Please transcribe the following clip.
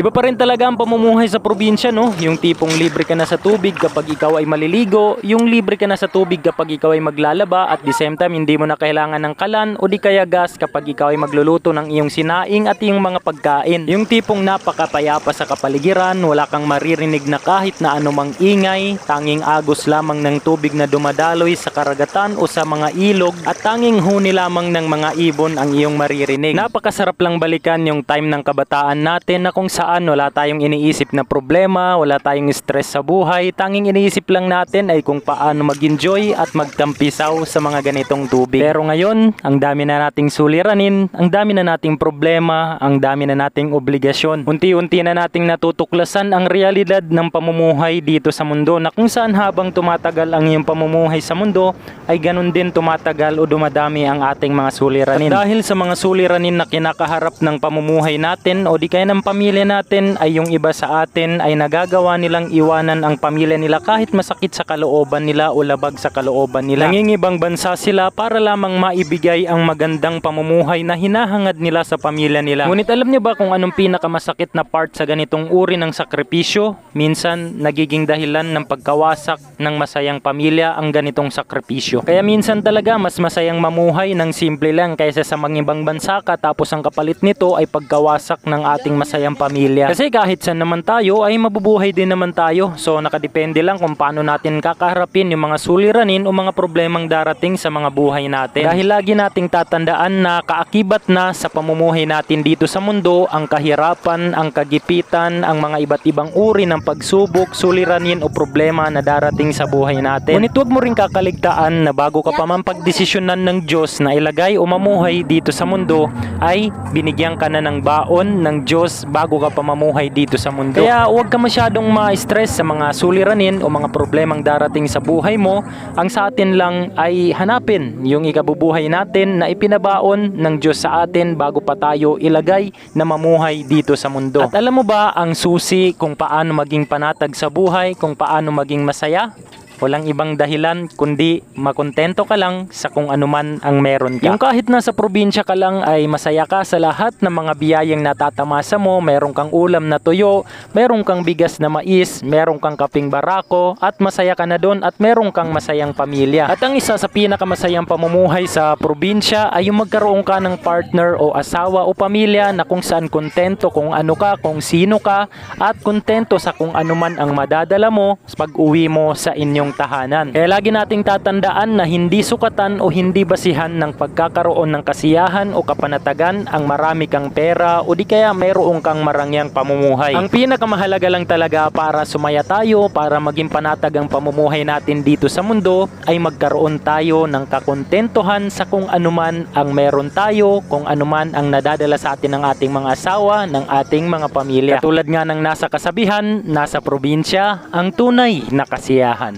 Iba pa rin talaga ang pamumuhay sa probinsya, no? Yung tipong libre ka na sa tubig kapag ikaw ay maliligo, yung libre ka na sa tubig kapag ikaw ay maglalaba at the same time hindi mo na kailangan ng kalan o di kaya gas kapag ikaw ay magluluto ng iyong sinaing at iyong mga pagkain. Yung tipong napakapayapa sa kapaligiran, wala kang maririnig na kahit na anumang ingay, tanging agos lamang ng tubig na dumadaloy sa karagatan o sa mga ilog at tanging huni lamang ng mga ibon ang iyong maririnig. Napakasarap lang balikan yung time ng kabataan natin na kung saan wala tayong iniisip na problema, wala tayong stress sa buhay, tanging iniisip lang natin ay kung paano mag-enjoy at magtampisaw sa mga ganitong tubig. Pero ngayon, ang dami na nating suliranin, ang dami na nating problema, ang dami na nating obligasyon. Unti-unti na nating natutuklasan ang realidad ng pamumuhay dito sa mundo na kung saan habang tumatagal ang iyong pamumuhay sa mundo, ay ganun din tumatagal o dumadami ang ating mga suliranin. At dahil sa mga suliranin na kinakaharap ng pamumuhay natin o di kaya ng pamilya natin ay yung iba sa atin ay nagagawa nilang iwanan ang pamilya nila kahit masakit sa kalooban nila o labag sa kalooban nila. Nangingibang bansa sila para lamang maibigay ang magandang pamumuhay na hinahangad nila sa pamilya nila. Ngunit alam niyo ba kung anong pinakamasakit na part sa ganitong uri ng sakripisyo? Minsan nagiging dahilan ng pagkawasak ng masayang pamilya ang ganitong sakripisyo. Kaya minsan talaga mas masayang mamuhay ng simple lang kaysa sa mga ibang bansa ka tapos ang kapalit nito ay pagkawasak ng ating masayang pamilya. Kasi kahit saan naman tayo ay mabubuhay din naman tayo. So nakadepende lang kung paano natin kakaharapin yung mga suliranin o mga problemang darating sa mga buhay natin. Dahil lagi nating tatandaan na kaakibat na sa pamumuhay natin dito sa mundo ang kahirapan, ang kagipitan, ang mga iba't ibang uri ng pagsubok, suliranin o problema na darating sa buhay natin. Ngunit huwag mo rin kakaligtaan na bago ka pa man pagdesisyonan ng Diyos na ilagay o mamuhay dito sa mundo ay binigyan ka na ng baon ng Diyos bago ka pa mamuhay dito sa mundo. Kaya huwag ka masyadong ma-stress sa mga suliranin o mga problemang darating sa buhay mo. Ang sa atin lang ay hanapin yung ikabubuhay natin na ipinabaon ng Diyos sa atin bago pa tayo ilagay na mamuhay dito sa mundo. At alam mo ba ang susi kung paano maging panatag sa buhay, kung paano maging masaya? Walang ibang dahilan kundi makontento ka lang sa kung anuman ang meron ka. Yung kahit nasa probinsya ka lang ay masaya ka sa lahat ng mga biyayang natatamasa mo, meron kang ulam na tuyo, meron kang bigas na mais, meron kang kaping barako at masaya ka na doon at meron kang masayang pamilya. At ang isa sa pinakamasayang pamumuhay sa probinsya ay yung magkaroon ka ng partner o asawa o pamilya na kung saan kontento kung ano ka, kung sino ka at kontento sa kung anuman ang madadala mo pag uwi mo sa inyong tahanan. Kaya lagi nating tatandaan na hindi sukatan o hindi basihan ng pagkakaroon ng kasiyahan o kapanatagan ang marami kang pera o di kaya mayroong kang marangyang pamumuhay. Ang pinakamahalaga lang talaga para sumaya tayo, para maging panatag ang pamumuhay natin dito sa mundo ay magkaroon tayo ng kakontentuhan sa kung anuman ang meron tayo, kung anuman ang nadadala sa atin ng ating mga asawa, ng ating mga pamilya. Tulad nga ng nasa kasabihan, nasa probinsya, ang tunay na kasiyahan.